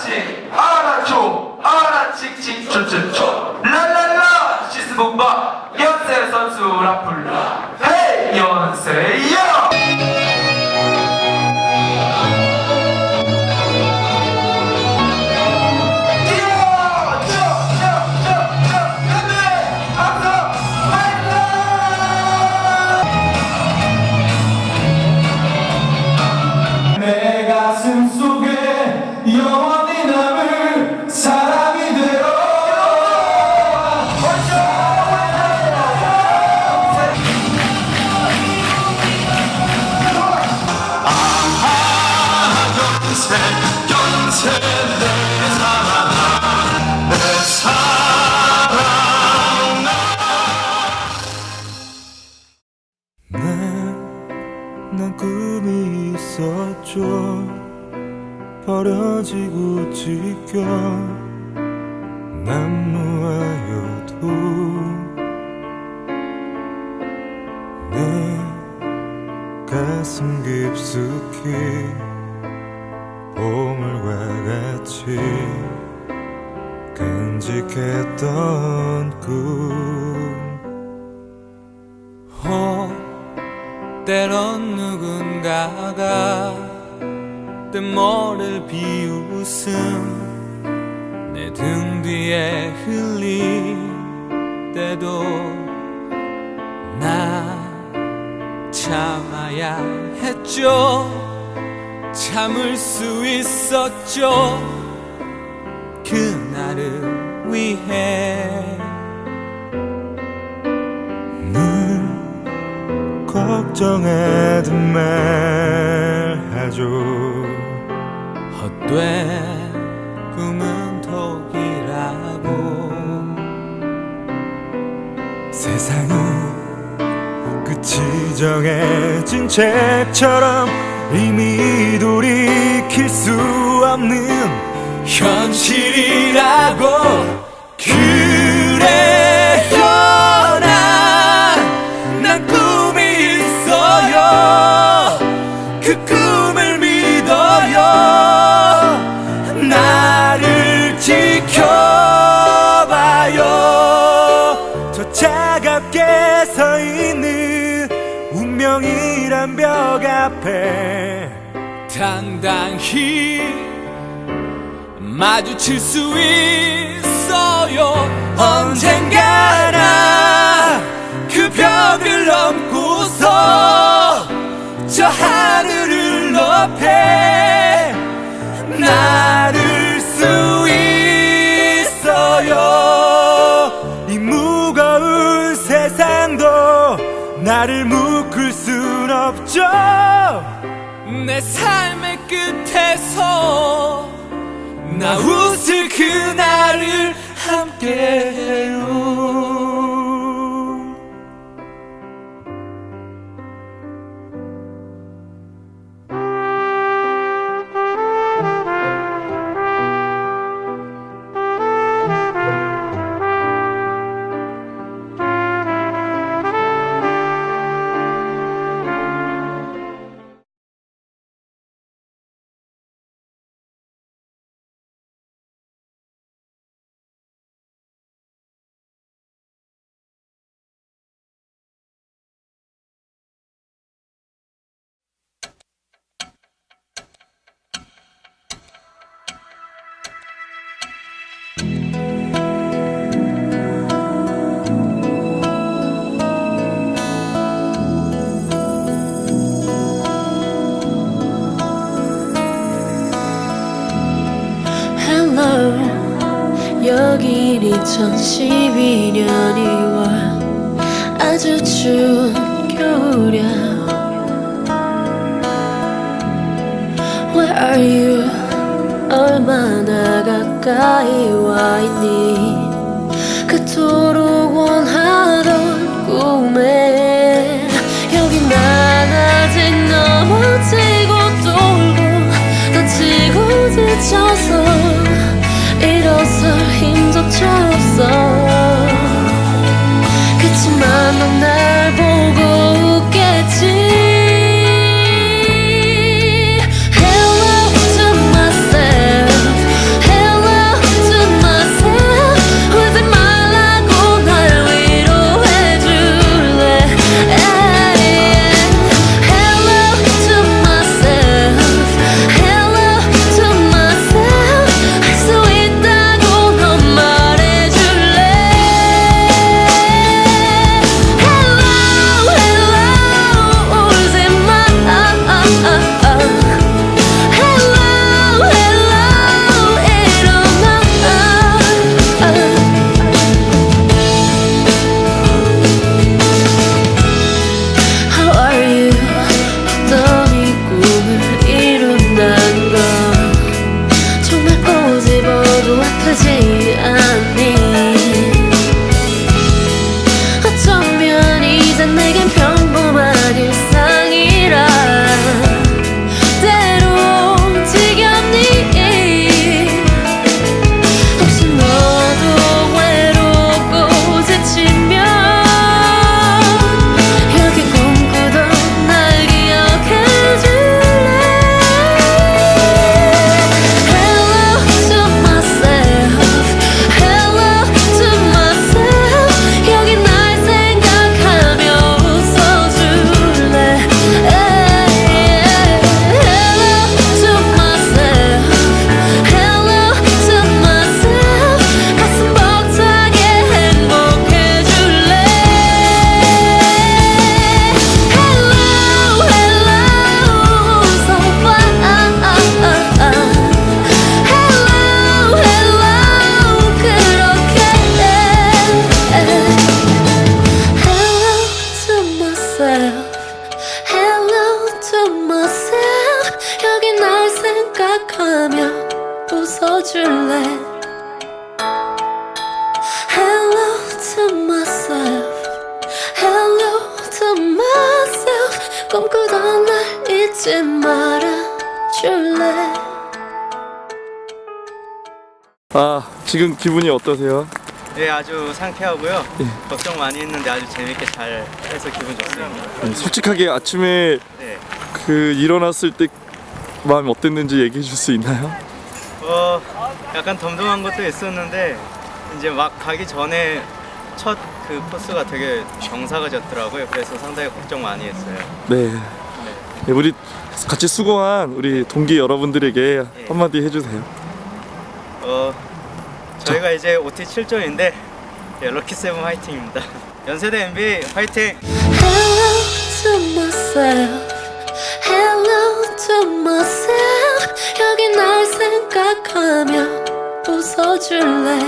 알아치 알아초 알아칙칙 춤춤초 랄랄라! 시스본바 연세 선수라 불러 연세 연세 내 사랑아 내 사랑아 난 꿈이 있었죠 버려지고 지겨 난 놓아여도 내 가슴 깊숙이 보물과 같이 간직했던 꿈. 어, 때론 누군가가 뜬모를 비웃음. 내 등 뒤에 흘릴 때도 나 참아야 했죠 참을 수 있었죠. 그날을 위해 늘 걱정하든 말하죠. 헛된 꿈은 독이라고. 세상이 끝이 정해진 책처럼 이미 돌이킬 수 없는 현실이라고 그래요 난, 난 꿈이 있어요. 그 꿈을 믿어요. 나를 지켜봐요. 저 차갑게 서 있는 운명이란 벽 앞에 당당히 마주칠 수 있어요. 언젠가나 그 벽을 넘고서 저 하늘 내 삶의 끝에서 나 웃을 그 여긴 2012년 2월 아주 추운 겨울이야. Where are you? 얼마나 가까이 와 있니? 그토록 myself Hello to myself 여기 날 생각하며 웃어줄래 Hello to myself Hello to myself 꿈꾸던 날 잊지 말아줄래 아 지금 기분이 어떠세요? 네, 아주 상쾌하고요. 걱정 많이 했는데 아주 재밌게 잘 해서 기분 좋습니다. 네, 솔직하게 아침에 네. 그 일어났을 때 마음이 어땠는지 얘기해 줄 수 있나요? 어, 약간 덤덤한 것도 있었는데 이제 막 가기 전에 첫 그 코스가 되게 경사가 졌더라고요. 그래서 상당히 걱정 많이 했어요. 네. 네, 우리 같이 수고한 우리 동기 여러분들에게 한마디 해주세요. 어, 저희가 이제 OT 7조인데 예, 럭키 세븐 화이팅입니다. 연세대 NBA 화이팅! Hello to myself Hello to myself 여기 날 생각하며 웃어줄래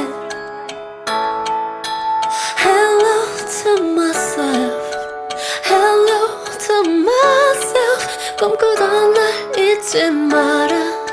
Hello to myself Hello to myself 꿈꾸던 날 잊지 말아줄래